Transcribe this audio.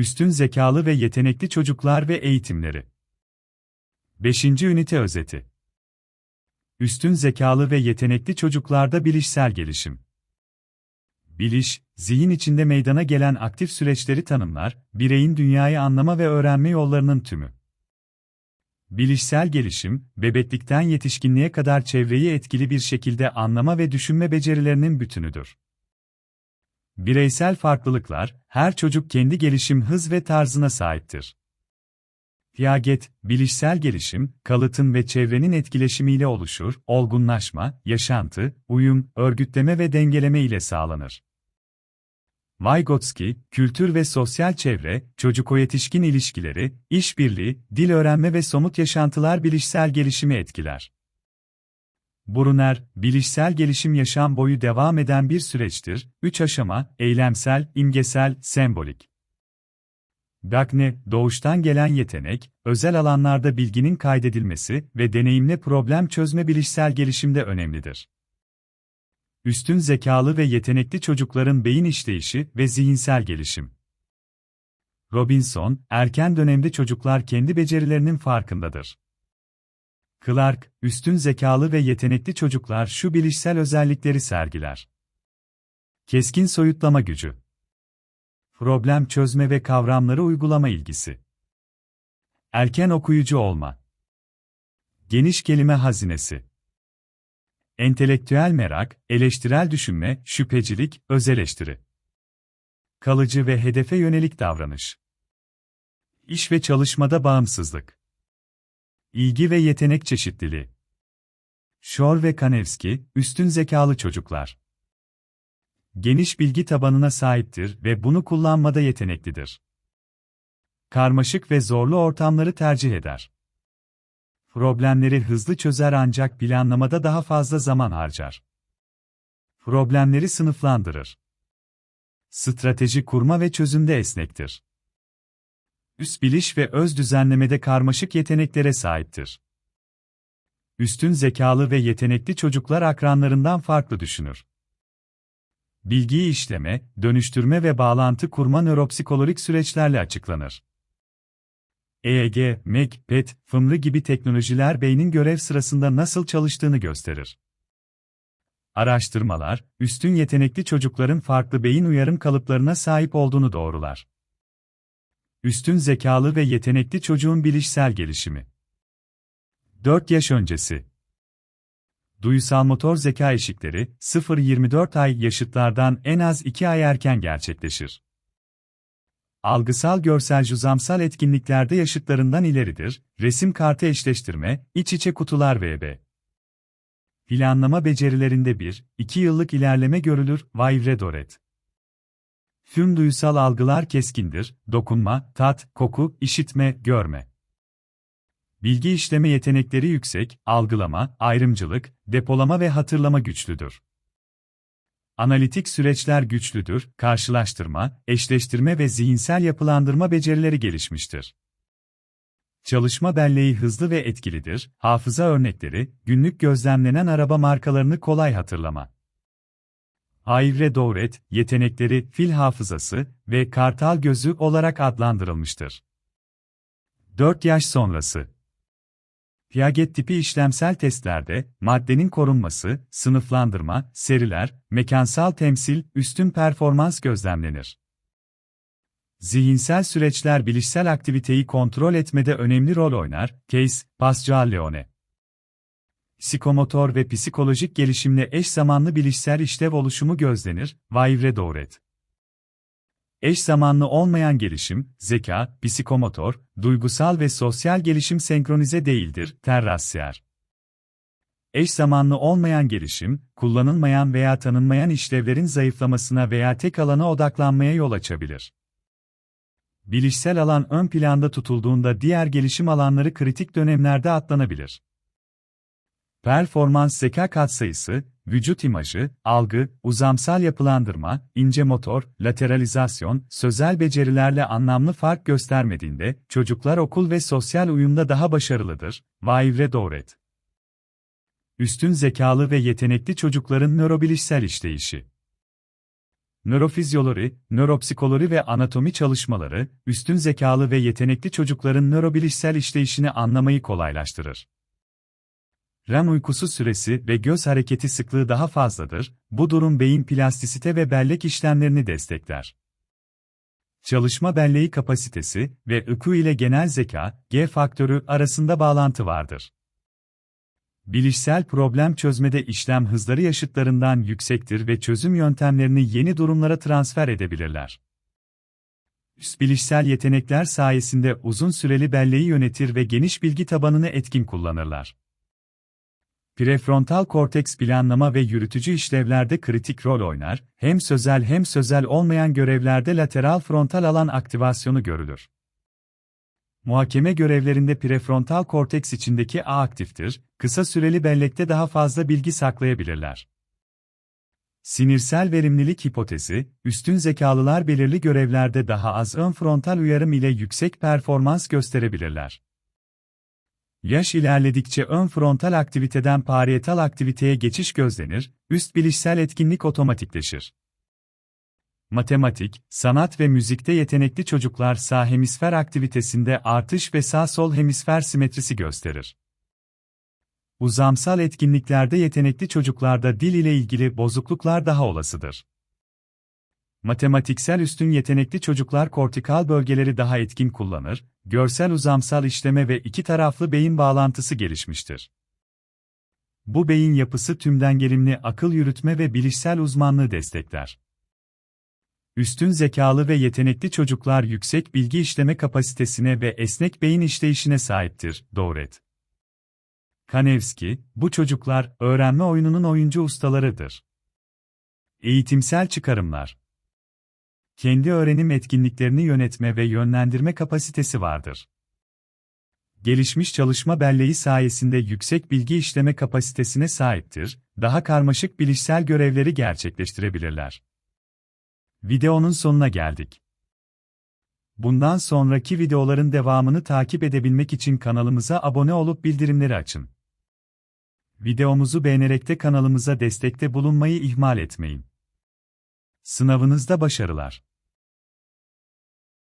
Üstün zekalı ve yetenekli çocuklar ve eğitimleri. 5. Ünite özeti. Üstün zekalı ve yetenekli çocuklarda bilişsel gelişim. Biliş, zihin içinde meydana gelen aktif süreçleri tanımlar, bireyin dünyayı anlama ve öğrenme yollarının tümü. Bilişsel gelişim, bebeklikten yetişkinliğe kadar çevreyi etkili bir şekilde anlama ve düşünme becerilerinin bütünüdür. Bireysel farklılıklar, her çocuk kendi gelişim hız ve tarzına sahiptir. Piaget, bilişsel gelişim, kalıtın ve çevrenin etkileşimiyle oluşur, olgunlaşma, yaşantı, uyum, örgütleme ve dengeleme ile sağlanır. Vygotsky, kültür ve sosyal çevre, çocuk-o-yetişkin ilişkileri, işbirliği, dil öğrenme ve somut yaşantılar bilişsel gelişimi etkiler. Brunner, bilişsel gelişim yaşam boyu devam eden bir süreçtir, üç aşama, eylemsel, imgesel, sembolik. Gagne, doğuştan gelen yetenek, özel alanlarda bilginin kaydedilmesi ve deneyimle problem çözme bilişsel gelişimde önemlidir. Üstün zekalı ve yetenekli çocukların beyin işleyişi ve zihinsel gelişim. Robinson, erken dönemde çocuklar kendi becerilerinin farkındadır. Clark, üstün zekalı ve yetenekli çocuklar şu bilişsel özellikleri sergiler. Keskin soyutlama gücü. Problem çözme ve kavramları uygulama ilgisi. Erken okuyucu olma. Geniş kelime hazinesi. Entelektüel merak, eleştirel düşünme, şüphecilik, özeleştiri. Kalıcı ve hedefe yönelik davranış. İş ve çalışmada bağımsızlık. İlgi ve yetenek çeşitliliği. Shor ve Kanevski, üstün zekalı çocuklar. Geniş bilgi tabanına sahiptir ve bunu kullanmada yeteneklidir. Karmaşık ve zorlu ortamları tercih eder. Problemleri hızlı çözer ancak planlamada daha fazla zaman harcar. Problemleri sınıflandırır. Strateji kurma ve çözümde esnektir. Üst biliş ve öz düzenlemede karmaşık yeteneklere sahiptir. Üstün zekalı ve yetenekli çocuklar akranlarından farklı düşünür. Bilgiyi işleme, dönüştürme ve bağlantı kurma nöropsikolojik süreçlerle açıklanır. EEG, MEG, PET, fımrı gibi teknolojiler beynin görev sırasında nasıl çalıştığını gösterir. Araştırmalar, üstün yetenekli çocukların farklı beyin uyarım kalıplarına sahip olduğunu doğrular. Üstün zekalı ve yetenekli çocuğun bilişsel gelişimi. 4 yaş öncesi. Duyusal motor zeka eşikleri 0-24 ay yaşıtlardan en az 2 ay erken gerçekleşir. Algısal görsel juzamsal etkinliklerde yaşıtlarından ileridir, resim kartı eşleştirme, iç içe kutular vb. Planlama becerilerinde 1-2 yıllık ilerleme görülür, Vayvre Doret. Tüm duyusal algılar keskindir, dokunma, tat, koku, işitme, görme. Bilgi işleme yetenekleri yüksek, algılama, ayrımcılık, depolama ve hatırlama güçlüdür. Analitik süreçler güçlüdür, karşılaştırma, eşleştirme ve zihinsel yapılandırma becerileri gelişmiştir. Çalışma belleği hızlı ve etkilidir, hafıza örnekleri, günlük gözlemlenen araba markalarını kolay hatırlama. Ayvre Doğret, yetenekleri fil hafızası ve kartal gözü olarak adlandırılmıştır. 4 yaş sonrası Piaget tipi işlemsel testlerde, maddenin korunması, sınıflandırma, seriler, mekansal temsil, üstün performans gözlemlenir. Zihinsel süreçler bilişsel aktiviteyi kontrol etmede önemli rol oynar, Case, Pascal-Leone. Psikomotor ve psikolojik gelişimle eş zamanlı bilişsel işlev oluşumu gözlenir, Vayvre Doğret. Eş zamanlı olmayan gelişim, zeka, psikomotor, duygusal ve sosyal gelişim senkronize değildir, Terrassier. Eş zamanlı olmayan gelişim, kullanılmayan veya tanınmayan işlevlerin zayıflamasına veya tek alana odaklanmaya yol açabilir. Bilişsel alan ön planda tutulduğunda diğer gelişim alanları kritik dönemlerde atlanabilir. Performans zeka katsayısı, vücut imajı, algı, uzamsal yapılandırma, ince motor, lateralizasyon, sözel becerilerle anlamlı fark göstermediğinde, çocuklar okul ve sosyal uyumda daha başarılıdır. Vaivre Doğret. Üstün zekalı ve yetenekli çocukların nörobilişsel işleyişi. nörofizyoloji, nöropsikoloji ve anatomi çalışmaları, üstün zekalı ve yetenekli çocukların nörobilişsel işleyişini anlamayı kolaylaştırır. REM uykusu süresi ve göz hareketi sıklığı daha fazladır, bu durum beyin plastisite ve bellek işlemlerini destekler. Çalışma belleği kapasitesi ve IQ ile genel zeka, G faktörü arasında bağlantı vardır. Bilişsel problem çözmede işlem hızları yaşıtlarından yüksektir ve çözüm yöntemlerini yeni durumlara transfer edebilirler. Üst bilişsel yetenekler sayesinde uzun süreli belleği yönetir ve geniş bilgi tabanını etkin kullanırlar. Prefrontal korteks planlama ve yürütücü işlevlerde kritik rol oynar, hem sözel hem sözel olmayan görevlerde lateral frontal alan aktivasyonu görülür. Muhakeme görevlerinde prefrontal korteks içindeki A aktiftir, kısa süreli bellekte daha fazla bilgi saklayabilirler. Sinirsel verimlilik hipotezi, üstün zekalılar belirli görevlerde daha az ön frontal uyarım ile yüksek performans gösterebilirler. Yaş ilerledikçe ön frontal aktiviteden parietal aktiviteye geçiş gözlenir, üst bilişsel etkinlik otomatikleşir. Matematik, sanat ve müzikte yetenekli çocuklar sağ hemisfer aktivitesinde artış ve sağ-sol hemisfer simetrisi gösterir. Uzamsal etkinliklerde yetenekli çocuklarda dil ile ilgili bozukluklar daha olasıdır. Matematiksel üstün yetenekli çocuklar kortikal bölgeleri daha etkin kullanır, görsel uzamsal işleme ve iki taraflı beyin bağlantısı gelişmiştir. Bu beyin yapısı tümden gelimli akıl yürütme ve bilişsel uzmanlığı destekler. Üstün zekalı ve yetenekli çocuklar yüksek bilgi işleme kapasitesine ve esnek beyin işleyişine sahiptir, Doğret. Kanevski, bu çocuklar, öğrenme oyununun oyuncu ustalarıdır. Eğitimsel çıkarımlar Kendi öğrenim etkinliklerini yönetme ve yönlendirme kapasitesi vardır. Gelişmiş çalışma belleği sayesinde yüksek bilgi işleme kapasitesine sahiptir, daha karmaşık bilişsel görevleri gerçekleştirebilirler. Videonun sonuna geldik. Bundan sonraki videoların devamını takip edebilmek için kanalımıza abone olup bildirimleri açın. Videomuzu beğenerek de kanalımıza destekte bulunmayı ihmal etmeyin. Sınavınızda başarılar.